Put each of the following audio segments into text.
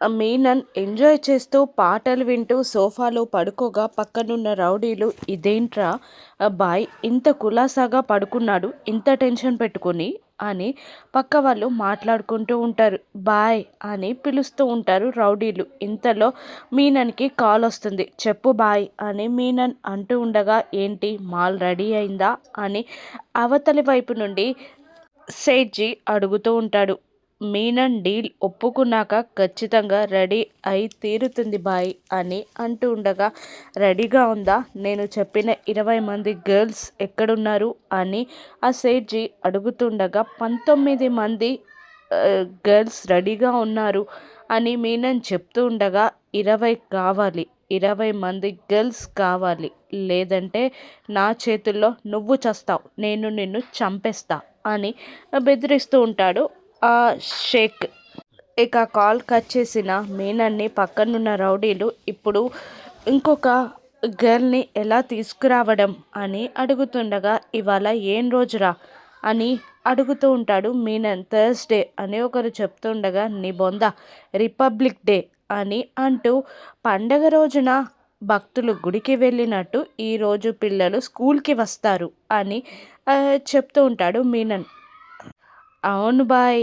Menon enjoy చేస్తూ పాటలు వింటూ సోఫాలో పడుకోగా పక్కనున్న రౌడీలు ఇదేంట్రా? బాయ్ ఇంత కులాసాగా పడుకున్నాడు ఇంత టెన్షన్ పెట్టుకుని అని పక్క వాళ్ళు మాట్లాడుకుంటూ ఉంటారు. బాయ్ అని పిలుస్తూ ఉంటారు రౌడీలు. ఇంతలో మీనన్కి కాల్ వస్తుంది. చెప్పు బాయ్ అని మీనన్ అంటూ ఉండగా ఏంటి మాల్ రెడీ అయిందా? అని అవతలి వైపు నుండి సేట్జీ అడుగుతూ ఉంటాడు. మీనన్ డీల్ ఒప్పుకున్నాక ఖచ్చితంగా రెడీ అయి తీరుతుంది బాయ్ అని అంటూ ఉండగా రెడీగా ఉందా? నేను చెప్పిన ఇరవై మంది గర్ల్స్ ఎక్కడున్నారు? అని ఆ సేట్జీ అడుగుతుండగా పంతొమ్మిది మంది గర్ల్స్ రెడీగా ఉన్నారు అని మీనన్ చెప్తూ ఉండగా ఇరవై కావాలి ఇరవై మంది గర్ల్స్ కావాలి లేదంటే నా చేతుల్లో నువ్వు చస్తావు నేను నిన్ను చంపేస్తా అని బెదిరిస్తూ ఉంటాడు ఆ షేక్. ఇక కాల్ కట్ చేసిన మీనన్ని పక్కనున్న రౌడీలు ఇప్పుడు ఇంకొక గర్ల్ని ఎలా తీసుకురావడం అని అడుగుతుండగా ఇవాళ ఏం రోజురా? అని అడుగుతూ ఉంటాడు మీనన్. థర్స్డే అని ఒకరు చెప్తుండగా నిబొంద రిపబ్లిక్ డే అని అంటూ పండగ రోజున భక్తులు గుడికి వెళ్ళినట్టు ఈరోజు పిల్లలు స్కూల్కి వస్తారు అని చెప్తూ ఉంటాడు మీనన్. అవును బాయ్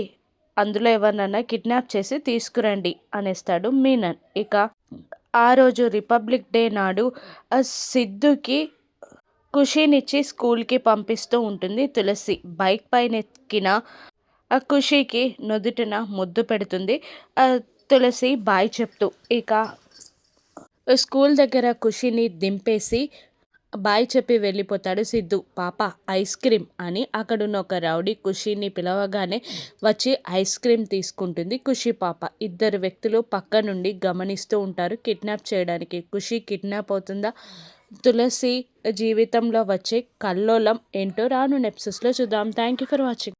అందులో ఎవరినన్నా కిడ్నాప్ చేసి తీసుకురండి అనేస్తాడు మీనన్. ఇక ఆ రోజు రిపబ్లిక్ డే నాడు సిద్ధుకి ఖుషీనిచ్చి స్కూల్కి పంపిస్తూ ఉంటుంది తులసి. బైక్ పైన ఎక్కిన ఖుషీకి నుదుటిన ముద్దు పెడుతుంది. తులసి బాయ్ చెప్తూ ఇక స్కూల్ దగ్గర ఖుషిని దింపేసి బాయ్ చెప్పి వెళ్ళిపోతాడు సిద్ధు. పాప ఐస్ క్రీమ్ అని అక్కడున్న ఒక రౌడీ ఖుషీని పిలవగానే వచ్చి ఐస్ క్రీమ్ తీసుకుంటుంది ఖుషి పాప. ఇద్దరు వ్యక్తులు పక్క నుండి గమనిస్తూ ఉంటారు కిడ్నాప్ చేయడానికి. ఖుషి కిడ్నాప్ అవుతుందా? తులసి జీవితంలో వచ్చే కల్లోలం ఏంటో రాను నెప్సెస్లో చూద్దాం. Thank you for watching